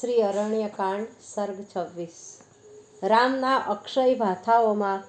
શ્રી અરણ્યકાંડ, સર્ગ છવ્વીસ. રામના અક્ષય ભાથાઓમાં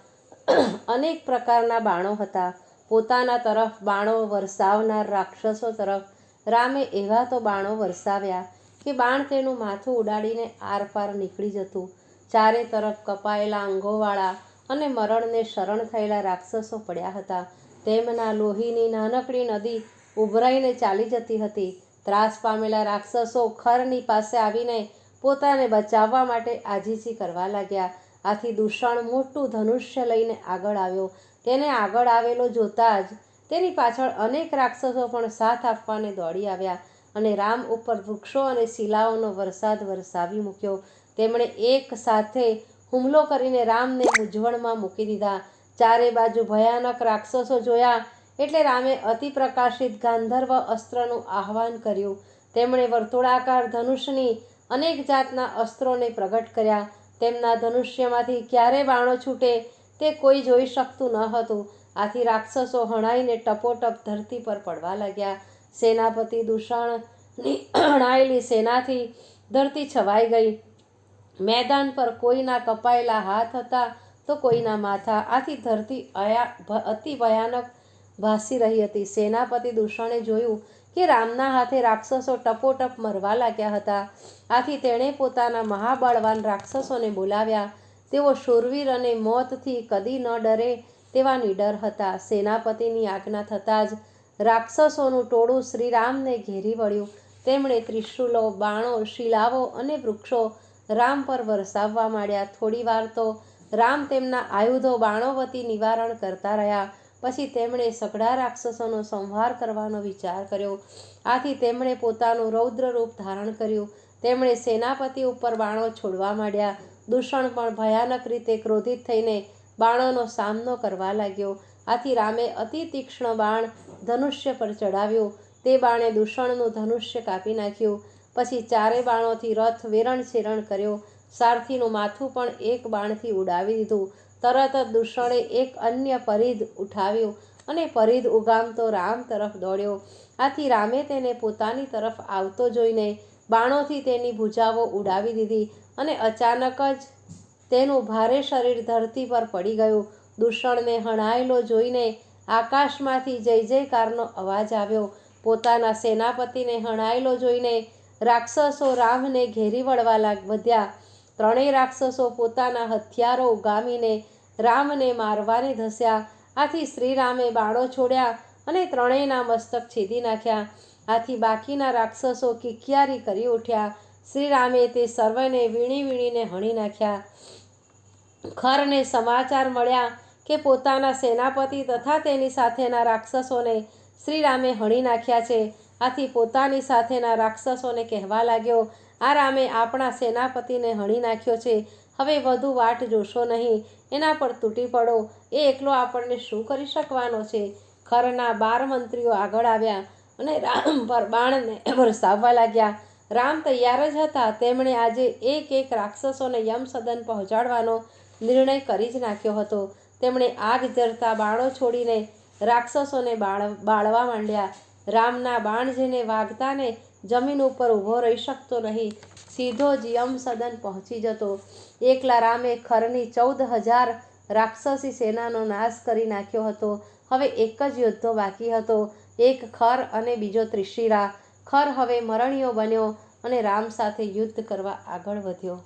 અનેક પ્રકારના બાણો હતા. પોતાના તરફ બાણો વરસાવનાર રાક્ષસો તરફ રામે એવા તો બાણો વરસાવ્યા કે બાણ તેનું માથું ઉડાડીને આરપાર નીકળી જતું. ચારે તરફ કપાયેલા અંગોવાળા અને મરણને શરણ થયેલા રાક્ષસો પડ્યા હતા. તેમના લોહીની નાનકડી નદી ઉભરાઈને ચાલી જતી હતી. ત્રાસ પામેલા રાક્ષસો ખરની પાસે આવીને પોતાને બચાવવા માટે આજીજી કરવા લાગ્યા. આથી દૂષણ મોટું ધનુષ્ય લઈને આગળ આવ્યો. તેને આગળ આવેલો જોતા જ તેની પાછળ અનેક રાક્ષસો પણ સાથ આપવાને દોડી આવ્યા અને રામ ઉપર વૃક્ષો અને શિલાઓનો વરસાદ વરસાવી મૂક્યો. તેમણે એક સાથે હુમલો કરીને રામને મૂંઝવણમાં મૂકી દીધા. ચારે બાજુ ભયાનક રાક્ષસો જોયા એટલે રામે અતિ પ્રકાશિત ગાંધર્વ અસ્ત્રનું આહ્વાન કર્યું. તેમણે વર્તુળાકાર ધનુષની અનેક જાતના અસ્ત્રોને પ્રગટ કર્યા. તેમના ધનુષ્યમાંથી ક્યારે બાણો છૂટે તે કોઈ જોઈ શકતું ન હતું. આથી રાક્ષસો હણાઈને ટપોટપ ધરતી પર પડવા લાગ્યા. સેનાપતિ દૂષણની હણાયેલી સેનાથી ધરતી છવાઈ ગઈ. મેદાન પર કોઈના કપાયેલા હાથ હતા તો કોઈના માથા. આથી ધરતી અયા, અતિ ભયાનક ભાસી રહી હતી. સેનાપતિ દૂષણે જોયું કે રામના હાથે રાક્ષસો ટપોટપ મરવા લાગ્યા હતા. આથી તેણે પોતાના મહાબળવાન રાક્ષસોને બોલાવ્યા. તેઓ શૂરવીર અને મોતથી કદી ન ડરે તેવા નિડર હતા. સેનાપતિની આજ્ઞા થતાં જ રાક્ષસોનું ટોળું શ્રીરામને ઘેરી વળ્યું. તેમણે ત્રિશુલો, બાણો, શિલાઓ અને વૃક્ષો રામ પર વરસાવવા માંડ્યા. થોડીવાર તો રામ તેમના આયુધો બાણોવતી નિવારણ કરતા રહ્યા. પછી તેમણે સઘળા રાક્ષસોનો સંહાર કરવાનો વિચાર કર્યો. આથી તેમણે પોતાનું રૌદ્ર રૂપ ધારણ કર્યું. તેમણે સેનાપતિ ઉપર બાણો છોડવા માંડ્યા. દૂષણ પણ ભયાનક રીતે ક્રોધિત થઈને બાણોનો સામનો કરવા લાગ્યો. આથી રામે અતિ તીક્ષ્ણ બાણ ધનુષ્ય પર ચડાવ્યું તે બાણે દૂષણનું ધનુષ્ય કાપી નાખ્યું. પછી ચારે બાણોથી રથ વેરણ છેરણ કર્યો. સારથીનું માથું પણ એક બાણથી ઉડાવી દીધું. તરત જ દૂષણે એક અન્ય પરિધ ઉઠાવ્યું અને પરિધ ઉગામતો રામ તરફ દોડ્યો. આથી રામે તેને પોતાની તરફ આવતો જોઈને બાણોથી તેની ભૂજાઓ ઉડાવી દીધી અને અચાનક જ તેનું ભારે શરીર ધરતી પર પડી ગયું. દૂષણને હણાયેલો જોઈને આકાશમાંથી જય જયકારનો અવાજ આવ્યો. પોતાના સેનાપતિને હણાયેલો જોઈને રાક્ષસો રામને ઘેરી વળવા લાગ, વધ્યા. ત્રણેય રાક્ષસો પોતાના હથિયારો ઉગામીને રામને મારવાને ધસ્યા. આથી શ્રીરામે બાળો છોડ્યા અને ત્રણેયના મસ્તક છેદી નાખ્યા. આથી બાકીના રાક્ષસો કિકિયારી કરી ઉઠ્યા. શ્રીરામે તે સર્વને વીણી વીણીને હણી નાખ્યા. ખરને સમાચાર મળ્યા કે પોતાના સેનાપતિ તથા તેની સાથેના રાક્ષસોને શ્રીરામે હણી નાખ્યા છે. આથી પોતાની સાથેના રાક્ષસોને કહેવા લાગ્યો આ રામે આપણા સેનાપતિને હણી નાખ્યો છે. હવે વધુ વાટ જોશો નહીં. એના પર તૂટી પડો. એ એકલો આપણને શું કરી શકવાનો છે? ખરના બાર મંત્રીઓ આગળ આવ્યા અને રામ પર બાણને વરસાવવા લાગ્યા. રામ તૈયાર જ હતા. તેમણે આજે એક એક રાક્ષસોને યમ સદન પહોંચાડવાનો નિર્ણય કરી જ નાખ્યો હતો. તેમણે આગ જરતા બાણો છોડીને રાક્ષસોને બાળ, બાળવા માંડ્યા. રામના બાણ જેને વાગતાને જમીન ઉપર ઊભો રહી શકતો નહીં. સીધો જ યમ સદન પહોંચી જતો. એકલા રામે ખરની ચૌદ હજાર રાક્ષસી સેનાનો નાશ કરી નાખ્યો હતો. હવે એક જ યોદ્ધો બાકી હતો. એક ખર અને બીજો ત્રિશિરા. ખર હવે મરણીયો બન્યો અને રામ સાથે યુદ્ધ કરવા આગળ વધ્યો.